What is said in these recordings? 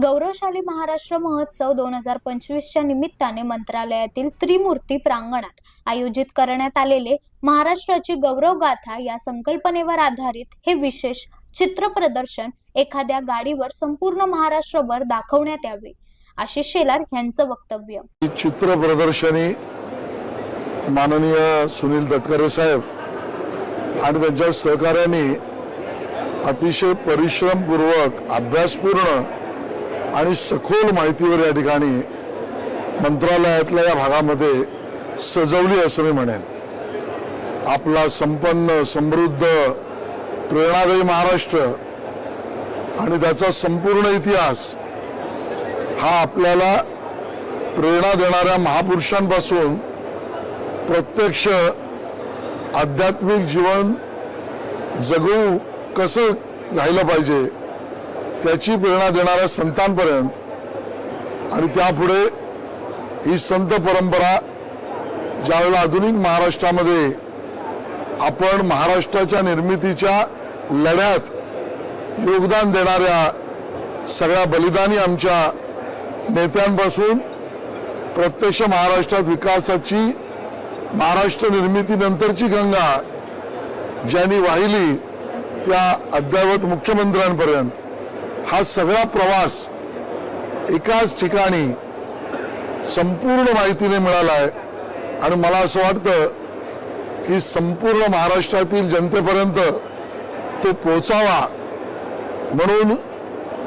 गौरवशाली महाराष्ट्र महोत्सव दोन हजार पंचवीसच्या निमित्ताने मंत्रालयातील त्रिमूर्ती प्रांगणात आयोजित करण्यात आलेले महाराष्ट्राची गौरव गाथा या संकल्पनेवर आधारित हे विशेष चित्र प्रदर्शन एखाद्या गाडीवर संपूर्ण महाराष्ट्रभर दाखवण्यात यावे आशिष शेलार यांचं वक्तव्य. चित्र प्रदर्शनी माननीय सुनील तटकरे साहेब आणि त्यांच्या सहकार्याने अतिशय परिश्रमपूर्वक अभ्यासपूर्ण आणि सखोल माहितीवर या ठिकाणी मंत्रालयातल्या या भागामध्ये सजवली असं मी म्हणेन. आपला संपन्न समृद्ध प्रेरणादायी महाराष्ट्र आणि त्याचा संपूर्ण इतिहास हा आपल्याला प्रेरणा देणाऱ्या महापुरुषांपासून प्रत्यक्ष आध्यात्मिक जीवन जगू कसं राहिलं पाहिजे त्याची प्रेरणा देणाऱ्या संतांपर्यंत आणि त्यापुढे ही संत परंपरा ज्यावेळेला आधुनिक महाराष्ट्रामध्ये आपण महाराष्ट्राच्या निर्मितीच्या लढ्यात योगदान देणाऱ्या सगळ्या बलिदानी आमच्या नेत्यांपासून प्रत्यक्ष महाराष्ट्रात विकासाची महाराष्ट्र निर्मितीनंतरची गंगा ज्यांनी वाहिली त्या अद्ययावत मुख्यमंत्र्यांपर्यंत. हा सगळा प्रवास एकाच ठिकाणी संपूर्ण माहितीने मिळाला आहे. आणि मला असं वाटतं की संपूर्ण महाराष्ट्रातील जनतेपर्यंत तो पोचावा म्हणून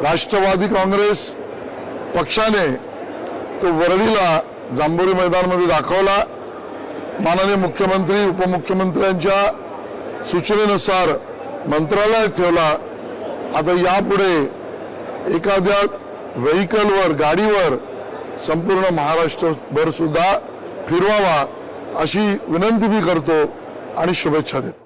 राष्ट्रवादी काँग्रेस पक्षाने तो वरळीला जांभोरी मैदानमध्ये दाखवला. माननीय मुख्यमंत्री उपमुख्यमंत्र्यांच्या सूचनेनुसार मंत्रालयात ठेवला. आता यापुढे एखाद्या व्हेकलवर गाडीवर संपूर्ण महाराष्ट्रभर सुद्धा फिरवावा अशी विनंती मी करतो आणि शुभेच्छा देतो.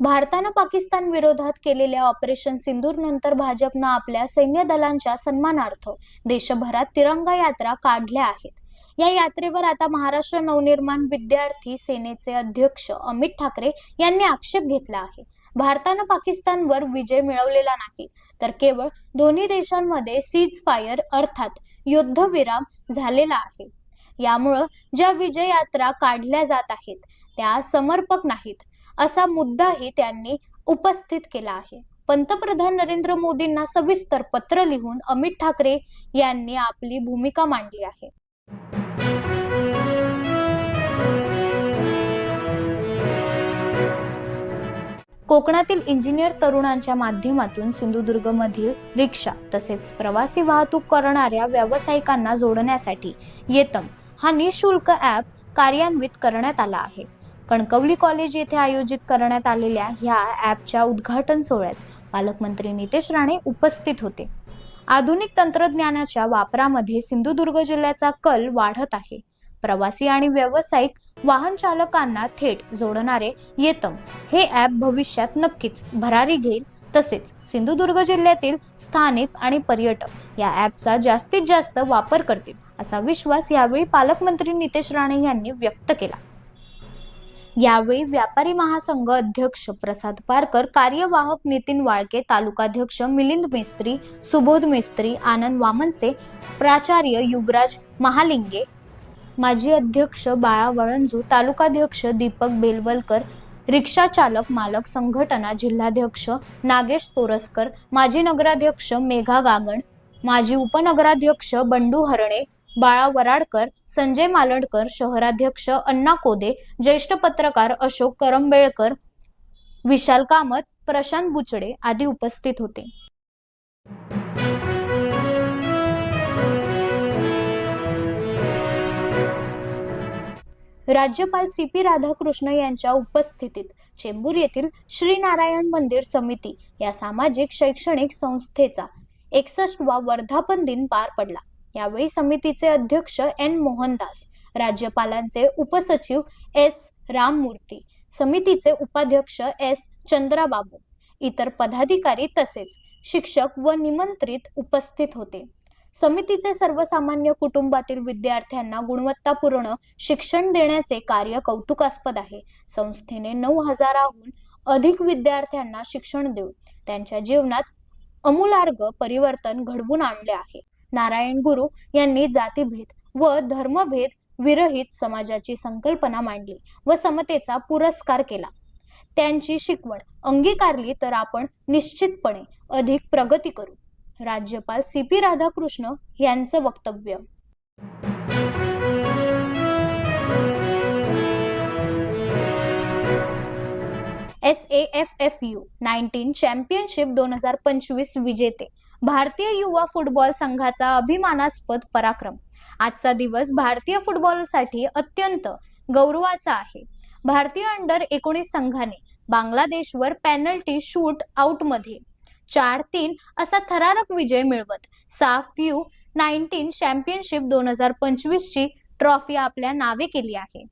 भारतानं पाकिस्तान विरोधात केलेल्या ऑपरेशन सिंदूर नंतर भाजपनं आपल्या सैन्य दलांच्या सन्मानार्थ देशभरात तिरंगा यात्रा काढल्या आहेत. या यात्रेवर आता महाराष्ट्र नवनिर्माण विद्यार्थी सेनेचे अध्यक्ष अमित ठाकरे यांनी आक्षेप घेतला आहे. भारतानं पाकिस्तानवर विजय मिळवलेला नाही तर केवळ दोन्ही देशांमध्ये सीज फायर अर्थात युद्धविराम झालेला आहे. यामुळं ज्या विजय यात्रा काढल्या जात आहेत त्या समर्पक नाहीत असा मुद्दाही त्यांनी उपस्थित केला आहे. पंतप्रधान नरेंद्र मोदींना सविस्तर पत्र लिहून अमित ठाकरे यांनी आपली भूमिका मांडली आहे. कोकणातील इंजिनियर तरुणांच्या माध्यमातून सिंधुदुर्गमधील रिक्षा तसेच प्रवासी वाहतूक करणाऱ्या व्यावसायिकांना जोडण्यासाठी येतम हा निशुल्क ॲप कार्यान्वित करण्यात आला आहे. कणकवली कॉलेज येथे आयोजित करण्यात आलेल्या ह्या ॲपच्या उद्घाटन सोहळ्यास पालकमंत्री नितेश राणे उपस्थित होते. आधुनिक तंत्रज्ञानाच्या वापरामध्ये सिंधुदुर्ग जिल्ह्याचा कल वाढत आहे. प्रवासी आणि व्यावसायिक वाहन चालकांना थेट जोडणारे येतम. हे ॲप भविष्यात नक्कीच भरारी घेईल. तसेच सिंधुदुर्ग जिल्ह्यातील स्थानिक आणि पर्यटक या ॲपचा जास्तीत जास्त वापर करतील असा विश्वास यावेळी पालकमंत्री नितेश राणे यांनी व्यक्त केला. यावेळी व्यापारी महासंघ अध्यक्ष प्रसाद पारकर कार्यवाहक नितीन वाळके तालुकाध्यक्ष मिलिंद मेस्त्री सुबोध मेस्त्री आनंद वामनसे प्राचार्य युवराज महालिंगे माजी अध्यक्ष बाळा वळंजू तालुकाध्यक्ष दीपक बेलवलकर रिक्षा चालक मालक संघटना जिल्हाध्यक्ष नागेश तोरसकर माजी नगराध्यक्ष मेघा गागण माजी उपनगराध्यक्ष बंडू हरणे बाळा वराडकर संजय मालडकर शहराध्यक्ष अण्णा कोदे ज्येष्ठ पत्रकार अशोक करंबेळकर विशाल कामत प्रशांत बुचडे आदी उपस्थित होते. राज्यपाल सी पी राधाकृष्ण यांच्या उपस्थितीत चेंबूर येथील श्री नारायण मंदिर समिती या सामाजिक शैक्षणिक संस्थेचा एकसष्टवा वर्धापन दिन पार पडला. यावेळी समितीचे अध्यक्ष एन मोहनदास राज्यपालांचे उपसचिव एस राममूर्ती समितीचे उपाध्यक्ष एस चंद्राबाबू इतर पदाधिकारी तसेच शिक्षक व निमंत्रित उपस्थित होते. समितीचे सर्वसामान्य कुटुंबातील विद्यार्थ्यांना गुणवत्तापूर्ण शिक्षण देण्याचे कार्य कौतुकास्पद आहे. संस्थेने नऊ हजाराहून अधिक विद्यार्थ्यांना शिक्षण देऊन त्यांच्या जीवनात अमूलार्ग परिवर्तन घडवून आणले आहे. नारायण गुरु यांनी जातीभेद व धर्मभेद विरहित समाजाची संकल्पना मांडली व समतेचा पुरस्कार केला. त्यांची शिकवण अंगीकारली तर आपण निश्चितपणे अधिक प्रगती करू. राज्यपाल सी पी राधाकृष्ण यांचं वक्तव्य. S A F F U nineteen championship दोन हजार पंचवीस विजेते. भारतीय युवा फुटबॉल संघाचा अभिमानास्पद पराक्रम. आजचा दिवस भारतीय फुटबॉलसाठी अत्यंत गौरवाचा आहे. भारतीय अंडर एकोणीस संघाने बांगलादेशवर पेनल्टी शूट आउटमध्ये चार तीन असा थरारक विजय मिळवत. साफ यू नाईन्टीन चॅम्पियनशिप दोन हजार पंचवीस ची ट्रॉफी आपल्या नावे केली आहे.